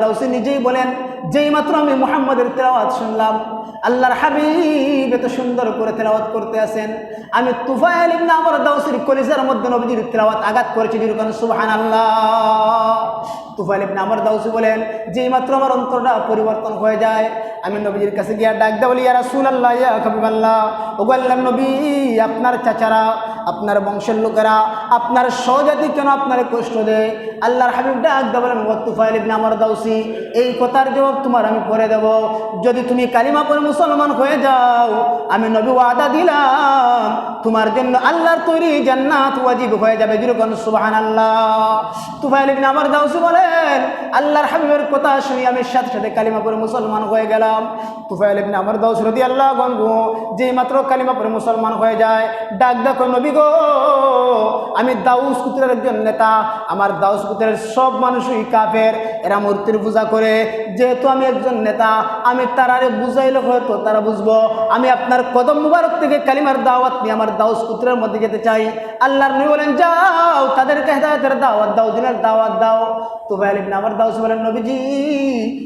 দাউসি নিজেই বলেন, যেই মাত্র আমি মুহাম্মদের তেলাওয়াত শুনলাম, আল্লাহর হাবিব এত সুন্দর করে তেলাওয়াত করতে আছেন। আমি তুফাইল ইবনে আমর দাউসির কলিজার মধ্যে নবীজির তেলাওয়াত আঘাত করেছি যেরকম সুবহানাল্লাহ। তুফাইল ইবনে আমর দাউসি বলেন, যেই মাত্র আমার অন্তরটা পরিবর্তন হয়ে যায়, আমি নবীজির কাছে গিয়া ডাক দেওয়া বলি, ইয়া রাসূলুল্লাহ, ইয়া হাবিবাল্লাহ, ওগো আল্লাহর নবী, আপনার চাচারা আপনার বংশের লোকেরা, আপনার সহজাতি কেন আপনার কষ্ট দেয়? আল্লাহর হাবিব ডাক বলেন ও তুফাইল ইবনে আমর দাউসি, এই কথার জবাব তোমার আমি করে দেব। যদি তুমি কালিমা পরে মুসলমান হয়ে যাও আমি নবী ওয়াদা দিলাম, তোমার জন্য আল্লাহর তৈরি জান্নাত ওয়াজিব হয়ে যাবে। যেরকম সুবাহান আল্লাহ তুফাইল ইবনে আমর দাউসি বলেন, আল্লাহর হাবিবের কথা শুনি আমি সাথে সাথে কালিমা পরে মুসলমান হয়ে গেলাম। তুফাইল ইবনে আমর দাউসি রদি আল্লাহ গনগু যেই মাত্র কালিমা পরে মুসলমান হয়ে যায়, ডাক দেখো, নবী গো, আমি দাউস কুতুরের একজন নেতা। আমার দাউস কুতুরের সব মানুষই কাফের। এরা মূর্তির পূজা করে। যেহেতু আমি একজন নেতা, আমি তারারে বুঝাইলে হয়তো তারা বুঝব। আমি আপনার কদম মুবারক থেকে কালিমার দাওয়াত নিয়ে আমার দাউস কুতুরের মধ্যে যেতে চাই। আল্লাহর নবী বলেন, যাও, তাদেরকে হেদায়তের দাওয়াত দাও, দিনের দাওয়াত দাও। তো ভাইলিন আমার দাউস বলেন, নবীজি,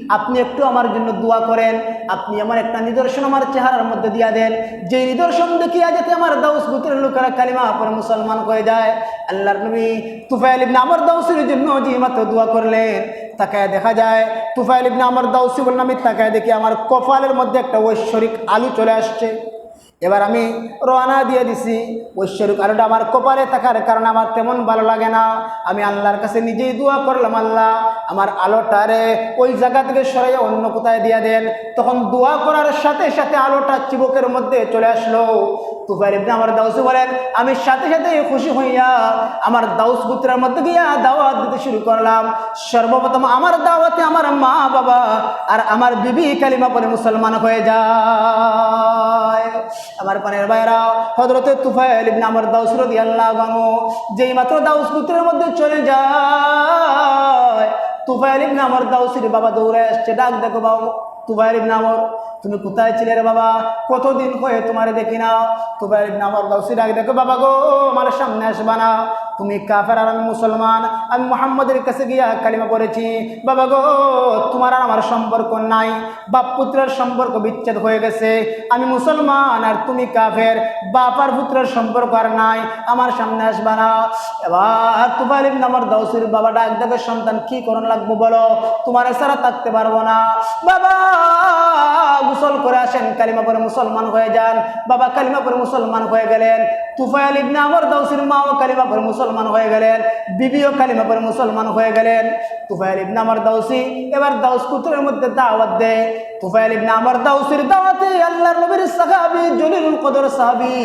আপনি একটু আমার জন্য দোয়া করেন। আপনি আমার একটা নিদর্শন আমার চেহারার মধ্যে দিয়া দেন। যে নিদর্শন দেখিয়া যাতে আমার দাউস পুত্রের লোকেরা কালিমা পরে মুসলমান হয়ে যায়। আল্লাহর নবী তুফাইল ইবনে আমার দাউসের জন্য যে মাত্র দোয়া করলেন। তাকায় দেখা যায়। তুফাইল ইবনে আমার দাউসি বললাম আমি তাকায় দেখি আমার কপালের মধ্যে একটা ঐশ্বরিক আলু চলে আসছে। এবার আমি রওনা দিয়ে দিছি। ঐশ্বরিক আলোটা আমার কপালে থাকার কারণে আমার তেমন ভালো লাগে না। আমি আল্লাহর কাছে নিজেই দোয়া করলাম, আল্লাহ আমার আলোটারে ওই জায়গা থেকে সরাই অন্য কোথায় দিয়ে দেন। তখন দোয়া করার সাথে সাথে আলোটা চিবকের মধ্যে চলে আসলো। তুফাইল ইবনে আমার দাউসি বলেন, আমি সাথে সাথে খুশি হইয়া আমার দাউস পুত্রের মধ্যে গিয়া দাওয়াত দিতে শুরু করলাম। সর্বপ্রথম আমার দাওয়াতে আমার মা বাবা আর আমার বিবি কালিমা পরে মুসলমান হয়ে যায়। আমার পানের ভাইরা আমার দাউস যেই মাত্র দাউস পুত্রের মধ্যে চলে যায় আমার বাবা দৌড়ে আসছে, ডাক দেখো বাবু তুমি কোথায় ছিলে রে বাবা? কতদিন হয়ে তোমার দেখি না? তুফাইল ইবনে আমর দাউসি ডাক দেখো, বাবা গো, আমার সামনে আসবা না। তুমি কাফের আর আমি মুসলমান, আমি মোহাম্মদের কাছে গিয়া কালিমা পড়েছি। বাবা গো, তোমার আর আমার সম্পর্ক নাই, বাপ পুত্রের সম্পর্ক বিচ্ছেদ হয়ে গেছে। আমি মুসলমান আর তুমি কাফের, বাপ আর পুত্রের সম্পর্ক আর নাই, আমার সামনে আসবা না। এবার ইবনে আমার দাউসির বাবা ডাক দেখে, সন্তান, কি করণ লাগবো বলো? তোমার ছাড়া থাকতে পারব না। বাবা, গোসল করে আসেন, কালিমা পরে মুসলমান হয়ে যান। বাবা, কালিমা পরে মুসলমান হয়ে গেলেন। তুফাইল ইবনে আমর দাউসির মাও কালিমা পরে মুসলমান হয়ে গেলেন, বিবিও কালিমা পরে মুসলমান হয়ে গেলেন। তুফাইল ইবনে আমর দাউসি এবার দাউস পুত্রের মধ্যে দাওয়াত দেয়। তুফাইল ইবনে আমর দাউসির দাওয়াতে আল্লাহর নবীর সাহাবী জলিলুল কদর সাহাবী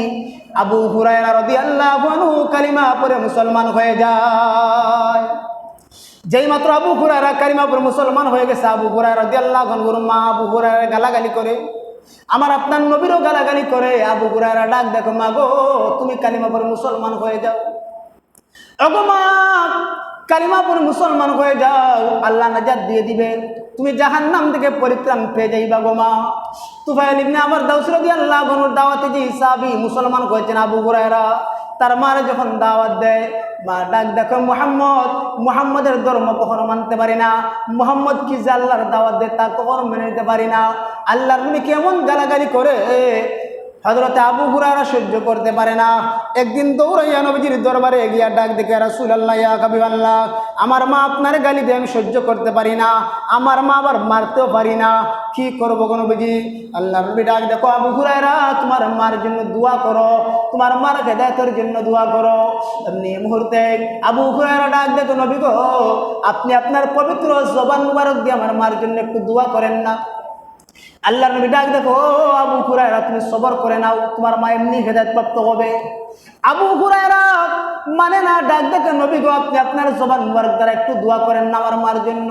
আবু হুরায়রা রাদিয়াল্লাহু আনহু কালিমা পরে মুসলমান হয়ে যায়। যেই মাত্র আবু হুরায়রা কালিমা পরে মুসলমান হয়ে গেছে, আবু হুরায়রা রাদিয়াল্লাহু আনহুর মা আবু হুরায়রা গালাগালি করে। আমার আপনার নবীরও গালাগালি করে, আবু হুরায়রা, ডাক দেখো মা গো, তুমি কালিমা পরে মুসলমান হয়ে যাও। ওগো মা মুসলমান হয়ে যাও, আল্লাহ নাজাত দিয়ে দিবে। তুমি জাহান্নাম থেকে পরিত্রাণ পেয়ে যাইবা গো মা। তুফাইল ইবনে আমার দাউসর দিয়ে আল্লাহ গনুর দাওয়াতে যে হিসাবি মুসলমান হয়েছেন আবু হুরায়রা, তার মারে যখন দাওয়াত দেয়, মা, ডাক দেখো মোহাম্মদ, মোহাম্মদের ধর্ম কখনো মানতে পারি না। মোহাম্মদ কি যে আল্লাহর দাওয়াত দেয় তা কখনো মেনে নিতে পারি না। আল্লাহর উনি কেমন গালাগালি করে? হজরতে আবু হুরারা সহ্য করতে পারে না। একদিন দৌড়াইয়া নবীজির দরবারে গিয়া ডাক দেখে রাসুল আল্লাহ কাবি আল্লাহ আমার মা আপনার গালি দিয়ে আমি সহ্য করতে পারি না। আমার মা আবার মারতেও পারি না। কি করব কোনো বুঝি আল্লাহ নবী ডাক দেখো, আবু হুরায়রা, তোমার মার জন্য দোয়া করো। তোমার মার হেদায়তের জন্য দোয়া করো। এমনি মুহূর্তে আবু হুরায়রা ডাক দেখো, নবী গো, আপনি আপনার পবিত্র জবান মুবারক দিয়ে আমার মার জন্য একটু দোয়া করেন না। আল্লাহর নবী ডাক দেখো, ও আবু হুরায়রা, তুমি সবর করে নাও, তোমার মা এমনি হেদায়ত প্রাপ্ত হবে। আবু হুরায়রা মানে না, ডাক দেখে নবী গো, আপনি আপনার জবান মুবারক দ্বারা একটু দোয়া করেন না আমার মার জন্য।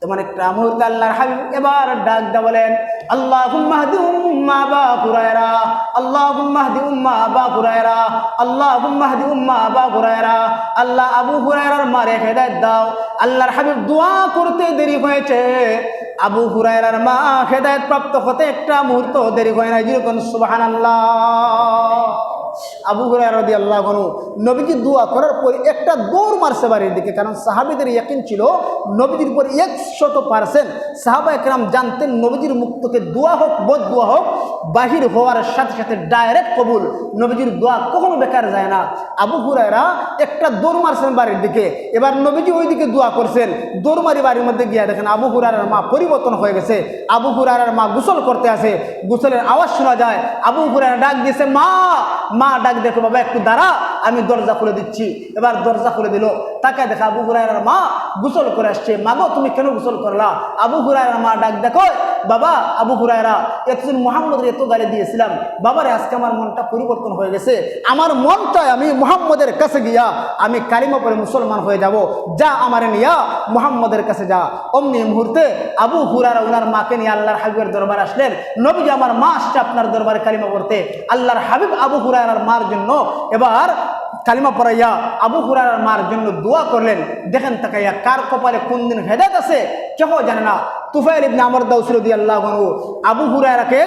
তোমার একটা মুহূর্তে আল্লাহর হাবিব এবার ডাক দা বলেন, আল্লাহুম্মা হদি উম্মা আবা হুরায়রা, আল্লাহুম্মা হদি উম্মা আবা হুরায়রা, আল্লাহুম্মা হদি উম্মা আবা হুরায়রা, আল্লাহ আবু হুরায়রার মারে হেদায়েত দাও। আল্লাহর হাবিব দোয়া করতে দেরি হয়েছে। আবু হুরায়রার মা হেদায়েত প্রাপ্ত হতে একটা মুহূর্ত দেরি হয় না যেরকম সুবহানাল্লাহ। আবু হুরায়রা আল্লাহ ঘন নবীজি দোয়া করার পর একটা দৌড় মারছে বাড়ির দিকে, কারণ সাহাবিদের ইয়াকিন ছিল নবীজির উপর একশত পার্সেন্ট সাহাবা একরাম জানতেন নবীজির মুক্তকে দোয়া হোক বোধ দোয়া হোক বাহির হওয়ার সাথে সাথে ডাইরেক্ট কবুল। নবীজির দোয়া কখনো বেকার যায় না। আবু হুরায়রা একটা দৌড় মারছেন বাড়ির দিকে। এবার নবীজি ওই দিকে দোয়া করছেন। দৌড় মারি বাড়ির মধ্যে গিয়া দেখেন আবু হুরারার মা পরিবর্তন হয়ে গেছে। আবু হুরারার মা গোসল করতে আসে। গোসলের আওয়াজ শোনা যায়। আবু হুরারা ডাক দিয়েছে, মা মা ডাক দেখো বাবা, একটু দাঁড়া। আমি দরজা খুলে দিচ্ছি। এবার দরজা খুলে দিল। তাকে দেখা আবু হুরায়রার মা গোসল করে আসছে। মাগো তুমি কেন গোসল করলা? আবু হুরায়রার মা ডাক, দেখো, বাবা, আবু হুরায়রা, এতদিন মোহাম্মদের এত গালি দিয়েছিলাম। বাবারে, আজকে আমার মনটা পরিবর্তন হয়ে গেছে। আমার মন চায় আমি মোহাম্মদের কাছে গিয়া আমি কালিমা পরে মুসলমান হয়ে যাব। যা আমার নিয়া মোহাম্মদের কাছে যা। অমনি মুহূর্তে আবু হুরারা ওনার মাকে নিয়ে আল্লাহর হাবিবের দরবার আসলেন। নবী আমার মা আসছে আপনার দরবারে কালিমা পড়তে। আল্লাহর হাবিব আবু হুরারার মার জন্য এবার কালিমা পড়াইয়া আবু হুরার মার জন্য দোয়া করলেন। দেখেন তাকাইয়া কার কপালে কোন দিন হেদাত আছে? কেহ জানে না। তুফাইল ইবনে আমর দাউসিরদি আল্লাহ আবু হুরারাকে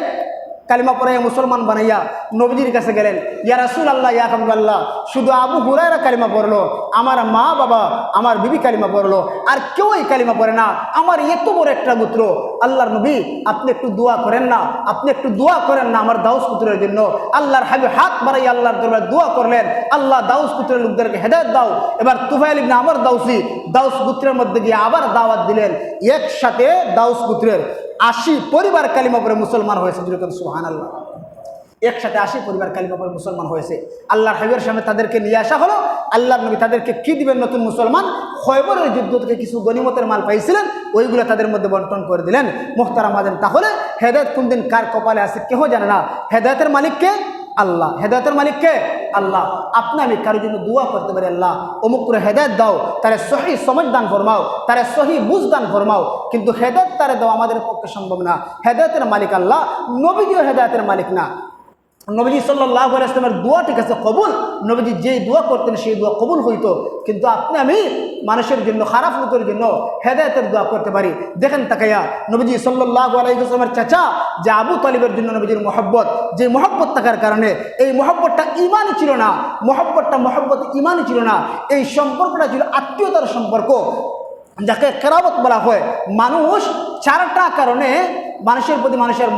কালিমা পড়াইয়া মুসলমান বানাইয়া নবীজির কাছে গেলেন, ইয়া রাসুল আল্লাহ ইয়া আল্লাহ শুধু আবু হুরায়রা কালিমা পড়ল, আমার মা বাবা, আমার বিবি কালিমা পড়ল, আর কেউই কালিমা পড়ে না, আমার এত বড় একটা গোত্র, আল্লাহর নবী, আপনি একটু দোয়া করেন না, আপনি একটু দোয়া করেন না আমার দাউস পুত্রের জন্য, আল্লাহর হাবি হাত বাড়াই আল্লাহর দরবারে দোয়া করলেন, আল্লাহ দাউস পুত্রের লোকদেরকে হেদায়ত দাও, এবার তুফাইল ইবনে আমর দাউসি, দাউস পুত্রের মধ্যে গিয়ে আবার দাওয়াত দিলেন, একসাথে দাউস পুত্রের আশি পরিবার কালিমা পরে মুসলমান হয়েছে যেরকম সুহান আল্লাহ একসাথে আশি পরিবার কালিমা পরে মুসলমান হয়েছে। আল্লাহর হাবিবের সামনে তাদেরকে নিয়ে আসা হলো। আল্লাহর নবী তাদেরকে কি দিবেন নতুন মুসলমান? খয়বরের যুদ্ধ থেকে কিছু গনিমতের মাল পাইছিলেন, ওইগুলো তাদের মধ্যে বন্টন করে দিলেন। মোহতারা মাদেন তাহলে হেদায়ত কোন দিন কার কপালে আছে কেহ জানে না? হেদায়তের মালিককে আল্লাহ। হেদায়তের মালিককে আল্লাহ, আপনি আমি কারোর জন্য দোয়া করতে পারি আল্লাহ। অমুক করে হেদায়ত দাও, তারে সহি সমাজ দান ফরমাও, তারে সহি বুঝ দান ফরমাও, কিন্তু হেদায়ত তারে দাও আমাদের পক্ষে সম্ভব না। হেদায়তের মালিক আল্লাহ, নবীজিও হেদায়তের মালিক না। নবীজি সাল্লাহ ইসলামের দোয়া ঠিক আছে, কবুল। নবীজি যেই দোয়া করতেন সেই দোয়া কবুল হইতো। কিন্তু আপনি, আমি মানুষের জন্য, খারাপ লোকের জন্য হেদায়তের দোয়া করতে পারি। দেখেন তাকাইয়া, নবীজি সাল্লাহ আলাইসলামের চাচা, যে আবু তালিবের জন্য নবীজির মহব্বত, যে মহব্বত থাকার কারণে এই মহব্বতটা ইমানই ছিল না, মহব্বতটা মহব্বত ইমানই ছিল না। এই সম্পর্কটা ছিল আত্মীয়তার সম্পর্ক। যাকে কেরাবত বলা হয়, মানুষ চারটা কারণে মানুষের প্রতি মানুষের